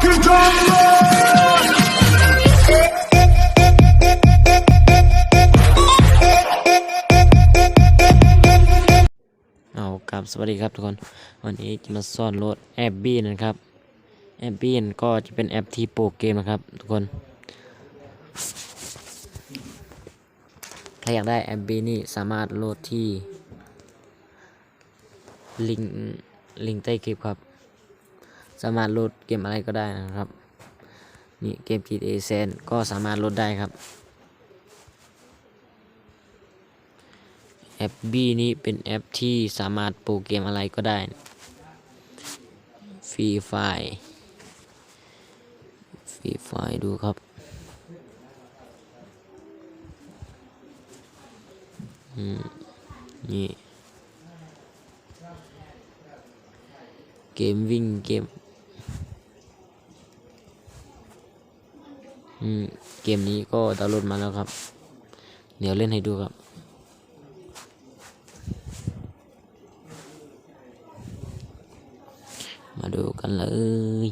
เอากับสวัสดีครับทุกคน วันนี้จะมาซ่อนโหลดแอปบี้นะครับ แอปบีนก็จะเป็นแอปที่โปรเกมนะครับทุกคน ถ้าอยากได้แอปบี้นี่สามารถโหลดที่ ลิงลิงใต้คลิปครับ สามารถโหลดเกมอะไรก็ได้นะครับ นี่เกม GTA San ก็สามารถโหลดได้ครับแอป B นี้เป็นแอปที่สามารถโปรเกมอะไรก็ได้ฟรีไฟล์ฟรีไฟล์ดูครับนี่ เกมวิ่งเกม อืม เกมนี้ก็ดาวน์โหลดมาแล้วครับ เดี๋ยวเล่นให้ดูครับ มาดูกันเลย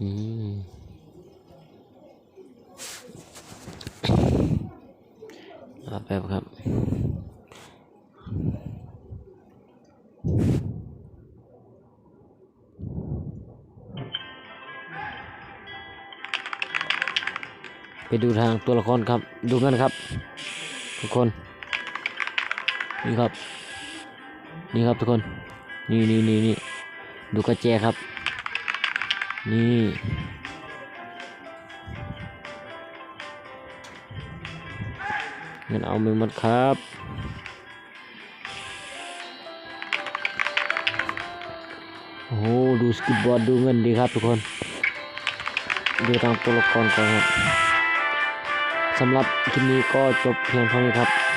อืมเอแป๊บครับ ไปดูทางตัวละครครับ ดูกันครับ ทุกคน นี่ครับ นี่ครับทุกคน นี่นี่นี่นี่ดูกระแจครับ นี่เงินเอาไปหมดครับโอ้โหดูสกิปบอร์ดดูเงินดีครับทุกคน ดูทางตัวละครก่อนครับ สำหรับคลิปนี้ก็จบเพียงเท่านี้ครับ